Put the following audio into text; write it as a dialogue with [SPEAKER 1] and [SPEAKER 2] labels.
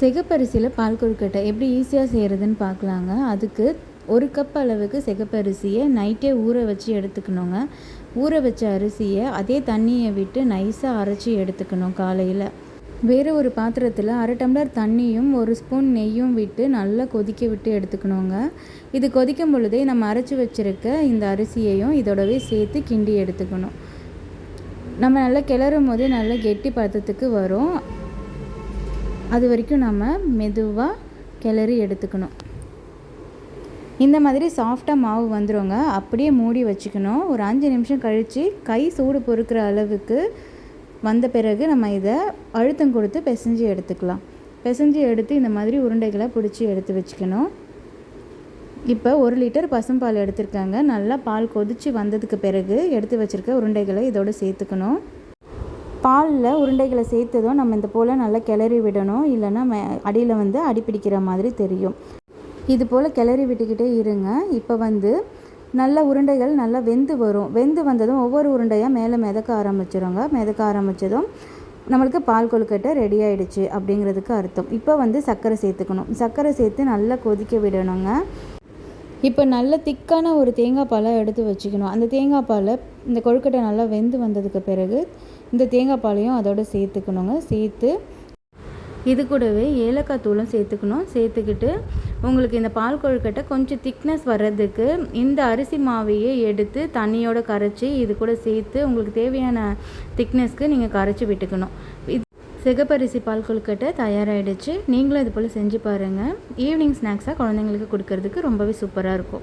[SPEAKER 1] சிகப்பரிசியில் பால் கொழுக்கட்டை எப்படி ஈஸியாக செய்கிறதுன்னு பார்க்கலாங்க. அதுக்கு ஒரு கப் அளவுக்கு சிகப்பரிசியை நைட்டே ஊற வச்சு எடுத்துக்கணுங்க. ஊற வச்ச அரிசியை அதே தண்ணியை விட்டு நைஸாக அரைச்சி எடுத்துக்கணும் காலையில். வேறு ஒரு பாத்திரத்தில் அரை டம்ளர் தண்ணியும் ஒரு ஸ்பூன் நெய்யும் விட்டு நல்லா கொதிக்க விட்டு எடுத்துக்கணுங்க. இது கொதிக்கும் பொழுதே நம்ம அரைச்சி வச்சுருக்க இந்த அரிசியையும் இதோடவே சேர்த்து கிண்டி எடுத்துக்கணும். நம்ம நல்லா கிளறும் போதே நல்லா கெட்டி பதத்துக்கு வரும். அது வரைக்கும் நம்ம மெதுவாக கிளறி எடுத்துக்கணும். இந்த மாதிரி சாஃப்டாக மாவு வந்துடுங்க அப்படியே மூடி வச்சுக்கணும். ஒரு அஞ்சு நிமிஷம் கழித்து கை சூடு பொறுக்கிற அளவுக்கு வந்த பிறகு நம்ம இதை அழுத்தம் கொடுத்து பிசைஞ்சு எடுத்துக்கலாம். பிசைஞ்சு எடுத்து இந்த மாதிரி உருண்டைகளை பிடிச்சி எடுத்து வச்சுக்கணும். இப்போ ஒரு லிட்டர் பசும்பால் எடுத்திருக்காங்க. நல்லா பால் கொதித்து வந்ததுக்கு பிறகு எடுத்து வச்சுருக்க உருண்டைகளை இதோடு சேர்த்துக்கணும். பாலில் உருண்டைகளை சேர்த்ததும் நம்ம இந்த போல் நல்லா கிளறி விடணும். இல்லைன்னா மே அடியில் வந்து அடிப்பிடிக்கிற மாதிரி தெரியும். இது போல் கிளறி விட்டுக்கிட்டே இருங்க. இப்போ வந்து நல்ல உருண்டைகள் நல்லா வெந்து வரும். வெந்து வந்ததும் ஒவ்வொரு உருண்டையாக மேலே மிதக்க ஆரம்பிச்சிருங்க. மிதக்க ஆரம்பித்ததும் நம்மளுக்கு பால் கொழுக்கட்டை ரெடி ஆகிடுச்சு அப்படிங்கிறதுக்கு அர்த்தம். இப்போ வந்து சர்க்கரை சேர்த்துக்கணும். சர்க்கரை சேர்த்து நல்லா கொதிக்க விடணுங்க. இப்போ நல்ல திக்கான ஒரு தேங்காய் பாலை எடுத்து வச்சுக்கணும். அந்த தேங்காய் பாலை இந்த கொழுக்கட்டை நல்லா வெந்து வந்ததுக்கு பிறகு இந்த தேங்காய் பாலையும் அதோட சேர்த்துக்கணுங்க. சேர்த்து இது கூடவே ஏலக்காய் தூளும் சேர்த்துக்கணும். சேர்த்துக்கிட்டு உங்களுக்கு இந்த பால் கொழுக்கட்டை கொஞ்சம் திக்னஸ் வர்றதுக்கு இந்த அரிசி மாவையே எடுத்து தண்ணியோடு கரைச்சி இது கூட சேர்த்து உங்களுக்கு தேவையான திக்னஸ்க்கு நீங்கள் கரைச்சி விட்டுக்கணும். இது சிகப்பரிசி பால் கொழுக்கட்டை தயாராகிடுச்சு நீங்களும் இது போல் செஞ்சு பாருங்கள் ஈவினிங் ஸ்நாக்ஸாக குழந்தைங்களுக்கு கொடுக்கறதுக்கு ரொம்பவே சூப்பராக இருக்கும்.